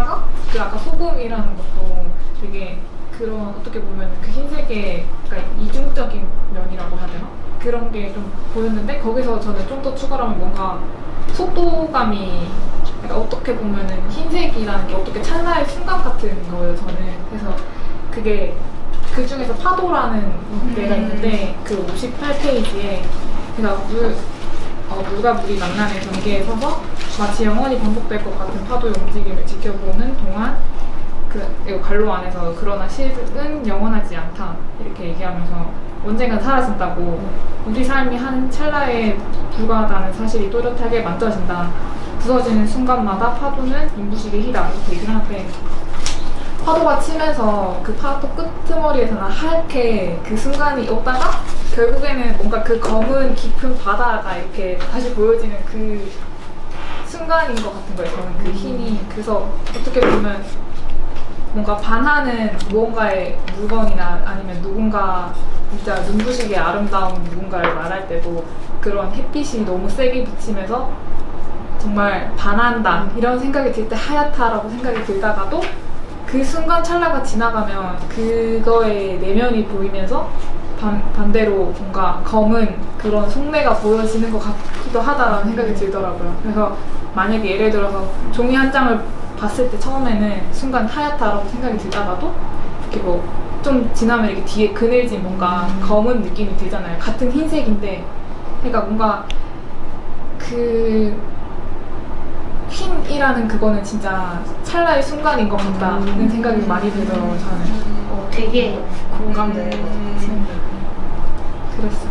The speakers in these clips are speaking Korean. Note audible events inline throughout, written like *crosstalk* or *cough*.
게다가 그 아까 소금이라는 것도 되게 그런 어떻게 보면 그 흰색의 그러니까 이중적인 면이라고 해야 되나? 그런 게 좀 보였는데 거기서 저는 좀 더 추가하면 뭔가 속도감이 그러니까 어떻게 보면은 흰색이라는 게 어떻게 찰나의 순간 같은 거예요 저는 그래서 그게 그 중에서 파도라는 데가 있는데 그 58페이지에 그러니까 물 어, 물과 물이 만나는 경계에 서서 마치 영원히 반복될 것 같은 파도의 움직임을 지켜보는 동안 그 관로 안에서 그러나 실은 영원하지 않다. 이렇게 얘기하면서 언젠간 사라진다고 우리 삶이 한 찰나에 불과하다는 사실이 또렷하게 만져진다. 부서지는 순간마다 파도는 인부식의 희다. 이렇게 얘기를 하는데 파도가 치면서 그 파도 끄트머리에서는 하얗게 그 순간이 오다가 결국에는 뭔가 그 검은 깊은 바다가 이렇게 다시 보여지는 그 순간인 것 같은 거예요. 저는 그 힘이 그래서 어떻게 보면 뭔가 반하는 무언가의 물건이나 아니면 누군가 진짜 눈부시게 아름다운 누군가를 말할 때도 그런 햇빛이 너무 세게 비치면서 정말 반한다 이런 생각이 들 때 하얗다라고 생각이 들다가도 그 순간 찰나가 지나가면 그거의 내면이 보이면서 반, 반대로 뭔가 검은 그런 속내가 보여지는 것 같기도 하다라는 생각이 들더라고요. 그래서 만약에 예를 들어서 종이 한 장을 봤을 때 처음에는 순간 하얗다라고 생각이 들다가도 이렇게 뭐 좀 지나면 이렇게 뒤에 그늘진 뭔가 검은 느낌이 들잖아요. 같은 흰색인데 그러니까 뭔가 그 힘이라는 그거는 진짜 찰나의 순간인 것 같다는 생각이 많이 들더라고요, 저는. 어, 되게 공감되는 것 같아요. 그랬어요.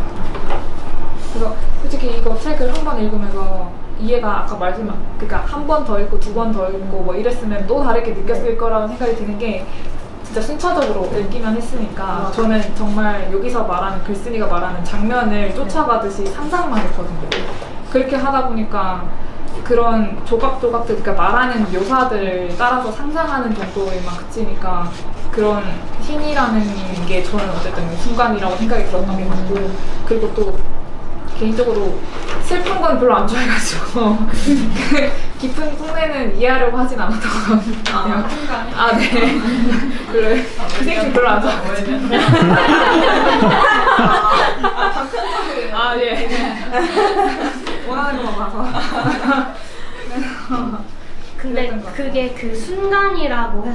그래서 솔직히 이거 책을 한 번 읽으면서 이해가 아까 말씀, 그러니까 한 번 더 읽고 두 번 더 읽고 뭐 이랬으면 또 다르게 느꼈을 거라는 생각이 드는 게 진짜 순차적으로 읽기만 했으니까 저는 정말 여기서 말하는 글쓴이가 말하는 장면을 쫓아가듯이 상상만 했거든요. 그렇게 하다 보니까 그런 조각조각들, 그러니까 말하는 묘사들을 따라서 상상하는 정도에만 그치니까 그런 신이라는 게 저는 어쨌든 순간이라고 생각이 들었던 것 같고 그리고 또 개인적으로 슬픈 건 별로 안 좋아해가지고 그 *laughs* 깊은 속내는 이해하려고 하진 않았던 것 같아요. 아, 네. 별로 그 생각 별로 안 좋아해가지고. 아, 예. 원하는 것만 봐서. 근데. 그게 그 순간이라고 해서